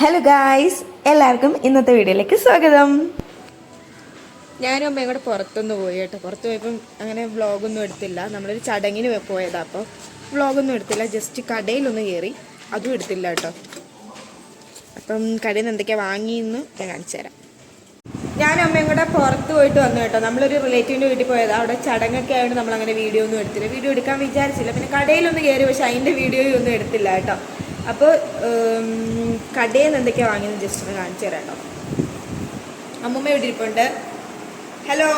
Hello guys എല്ലാവർക്കും ഇന്നത്തെ വീഡിയോയിലേക്ക് സ്വാഗതം. ഞാനും അമ്മയും കൂടെ പുറത്തൊന്ന് പോയി കേട്ടോ. പുറത്ത് പോയപ്പം അങ്ങനെ വ്ളോഗൊന്നും എടുത്തില്ല. നമ്മളൊരു ചടങ്ങിന് പോയതാ അപ്പോൾ വ്ളോഗൊന്നും എടുത്തില്ല. ജസ്റ്റ് കടയിലൊന്ന് കയറി അതും എടുത്തില്ല കേട്ടോ. അപ്പം കടയിൽ നിന്ന് എന്തൊക്കെയാണ് വാങ്ങിയെന്ന് ഞാൻ കാണിച്ചു തരാം. ഞാനും അമ്മയും കൂടെ പുറത്ത് പോയിട്ട് വന്നു കേട്ടോ. നമ്മളൊരു റിലേറ്റീവിന്റെ വീട്ടിൽ പോയതാ. അവിടെ ചടങ്ങൊക്കെ ആയതുകൊണ്ട് നമ്മളങ്ങനെ വീഡിയോ ഒന്നും എടുത്തില്ല. വീഡിയോ എടുക്കാൻ വിചാരിച്ചില്ല. പിന്നെ കടയിലൊന്ന് കയറി പക്ഷേ അതിന്റെ വീഡിയോയും ഒന്നും എടുത്തില്ല കേട്ടോ. അപ്പോൾ കടയിൽ നിന്ന് എന്തൊക്കെയാണ് വാങ്ങിയത് ജസ്റ്റ് ഒന്ന് കാണിച്ചു തരാം കേട്ടോ അമ്മൂമ്മ ഇവിടെ ഇരിപ്പുണ്ട്? ഹലോ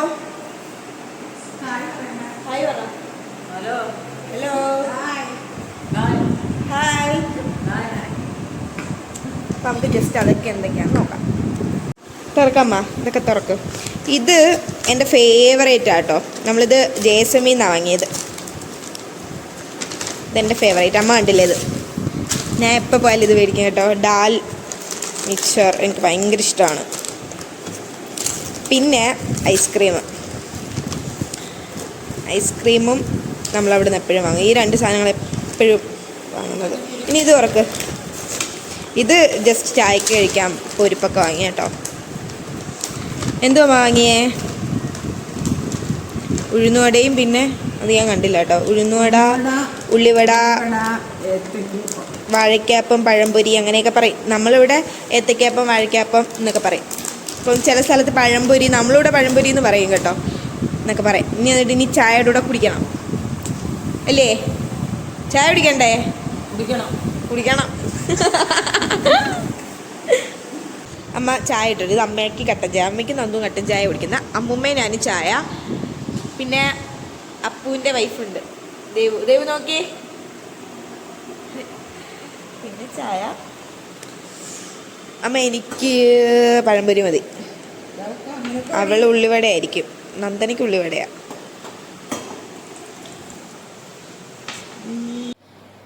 ഹായ് പറ. ഹലോ ഹലോ ഹായ് അപ്പം നമുക്ക് ജസ്റ്റ് അതൊക്കെ എന്തൊക്കെയാണെന്ന് നോക്കാം. തുറക്കമ്മ ഇതൊക്കെ തുറക്ക്. ഇത് എന്റെ ഫേവറേറ്റ് ആട്ടോ നമ്മളിത് ജേസമിൽ നിന്നാണ് വാങ്ങിയത്. ഇതെന്റെ ഫേവറേറ്റ് അമ്മ കണ്ടില്ലേ ഇത്? ഞാൻ എപ്പോൾ പോയാലും ഇത് മേടിക്കും കേട്ടോ. ഡാൽ മിക്സർ എനിക്ക് ഭയങ്കര ഇഷ്ടമാണ് പിന്നെ ഐസ്ക്രീം. ഐസ്ക്രീമും നമ്മൾ അവിടെ നിന്ന് എപ്പോഴും വാങ്ങും. ഈ രണ്ട് സാധനങ്ങൾ എപ്പോഴും വാങ്ങുന്നത്. ഇനി ഇത് ഉറക്ക് ഇത് ജസ്റ്റ് ചായക്ക് കഴിക്കാം. പൊരിപ്പൊക്കെ വാങ്ങി കേട്ടോ. എന്തോ വാങ്ങിയേ? ഉഴുന്നുവടയും പിന്നെ അത് ഞാൻ കണ്ടില്ല കേട്ടോ. ഉഴുന്നുവട ഉള്ളിവട. വാഴയ്ക്കാപ്പം പഴംപൊരി അങ്ങനെയൊക്കെ പറയും. നമ്മളിവിടെ ഏത്തയ്ക്കാപ്പം വാഴയ്ക്കാപ്പം എന്നൊക്കെ പറയും. ഇപ്പം ചില സ്ഥലത്ത് പഴംപൊരി നമ്മളിവിടെ പഴംപൊരി എന്ന് പറയും കേട്ടോ എന്നൊക്കെ പറയും. ഇനി എന്നിട്ട് ഇനി ചായയുടെ കൂടെ കുടിക്കണം. അല്ലേ? ചായ കുടിക്കണ്ടേ? കുടിക്കണം. കുടിക്കണം. അമ്മ ചായ ഇട്ടൊരു ഇത് അമ്മയ്ക്ക് കട്ടൻ ചായ അമ്മയ്ക്ക് നന്ദു കട്ടൻ ചായ കുടിക്കുന്ന അമ്മുമ്മയും ഞാൻ ചായ. പിന്നെ അപ്പുവിന്റെ വൈഫുണ്ട് ദേവു ദേവു നോക്കിയേ. പിന്നെ ചായ. അമ്മ എനിക്ക് പഴംപൊരി മതി. അവൾ ഉള്ളിവട ആയിരിക്കും നന്ദനയ്ക്ക് ഉള്ളിവടയാ.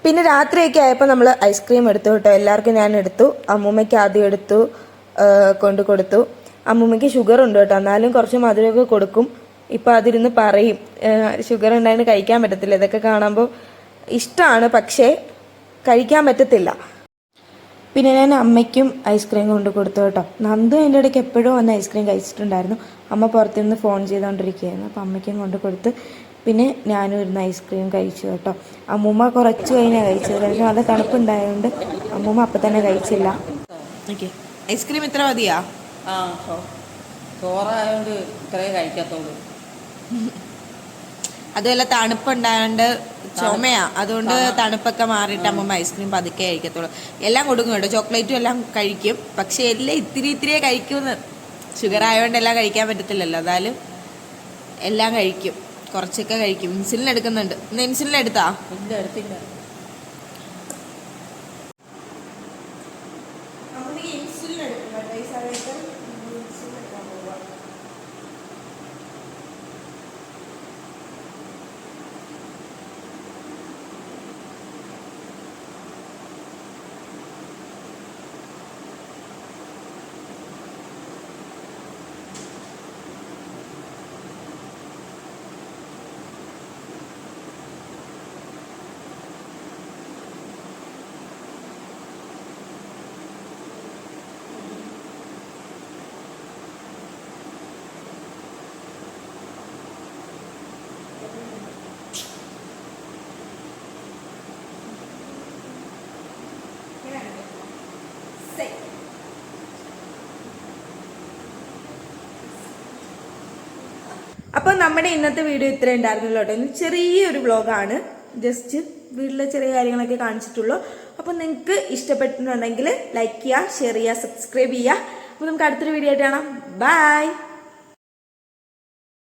പിന്നെ രാത്രിയൊക്കെ ആയപ്പോൾ നമ്മൾ ഐസ്ക്രീം എടുത്തു കേട്ടോ. എല്ലാവർക്കും ഞാൻ എടുത്തു. അമ്മൂമ്മയ്ക്ക് ആദ്യം എടുത്തു കൊണ്ട് കൊടുത്തു. അമ്മൂമ്മയ്ക്ക് ഷുഗർ ഉണ്ട് കേട്ടോ. എന്നാലും കുറച്ച് മധുരമൊക്കെ കൊടുക്കും. ഇപ്പം അതിരുന്ന് പറയും. ഷുഗർ ഉണ്ടായിരുന്നു കഴിക്കാൻ പറ്റത്തില്ല. ഇതൊക്കെ കാണുമ്പോൾ ഇഷ്ടമാണ് പക്ഷേ കഴിക്കാൻ പറ്റത്തില്ല. പിന്നെ ഞാൻ അമ്മയ്ക്കും ഐസ്ക്രീം കൊണ്ട് കൊടുത്തു കേട്ടോ. നന്ദു എന്റെ ഇടയ്ക്ക് എപ്പോഴും വന്ന് ഐസ്ക്രീം കഴിച്ചിട്ടുണ്ടായിരുന്നു. അമ്മ പുറത്തുനിന്ന് ഫോൺ ചെയ്തുകൊണ്ടിരിക്കുകയായിരുന്നു അപ്പം അമ്മയ്ക്കും കൊണ്ട് കൊടുത്ത് പിന്നെ ഞാനും ഇരുന്ന് ഐസ്ക്രീം കഴിച്ചു കേട്ടോ. അമ്മൂമ്മ കുറച്ച് കഴിഞ്ഞാൽ കഴിച്ചത്. പക്ഷേ നല്ല തണുപ്പുണ്ടായതുകൊണ്ട് അമ്മൂമ്മ അപ്പം തന്നെ കഴിച്ചില്ല. ഓക്കെ. ഐസ്ക്രീം ഇത്ര മതിയാ? ആ ചോറായതുകൊണ്ട് ഇത്രേ കഴിക്കത്തുള്ളൂ അതുമല്ല തണുപ്പുണ്ടായോണ്ട് ചുമയാ. അതുകൊണ്ട് തണുപ്പൊക്കെ മാറിയിട്ട് അമ്മ ഐസ്ക്രീം പതുക്കെ കഴിക്കത്തുള്ളൂ. എല്ലാം കൊടുക്കും കേട്ടോ. ചോക്ലേറ്റും എല്ലാം കഴിക്കും. പക്ഷെ എല്ലാം ഇത്തിരി ഇത്തിരിയേ കഴിക്കുമെന്ന് ഷുഗർ ആയതുകൊണ്ട് എല്ലാം കഴിക്കാൻ പറ്റത്തില്ലല്ലോ. അതായാലും എല്ലാം കഴിക്കും. കുറച്ചൊക്കെ കഴിക്കും. ഇൻസുലിൻ എടുക്കുന്നുണ്ട്. ഇന്ന് ഇൻസുലിൻ എടുത്താ? ഇല്ല എടുത്തില്ല. അപ്പോൾ നമ്മുടെ ഇന്നത്തെ വീഡിയോ ഇത്ര ഉണ്ടായിരുന്നല്ലോ കേട്ടോ. ചെറിയൊരു വ്ളോഗാണ്. ജസ്റ്റ് വീട്ടിലെ ചെറിയ കാര്യങ്ങളൊക്കെ കാണിച്ചിട്ടുള്ളൂ. അപ്പോൾ നിങ്ങൾക്ക് ഇഷ്ടപ്പെട്ടിട്ടുണ്ടെങ്കിൽ ലൈക്ക് ചെയ്യുക ഷെയർ ചെയ്യുക സബ്സ്ക്രൈബ് ചെയ്യുക. അപ്പോൾ നമുക്ക് അടുത്തൊരു വീഡിയോ ആയിട്ട് കാണാം. ബൈ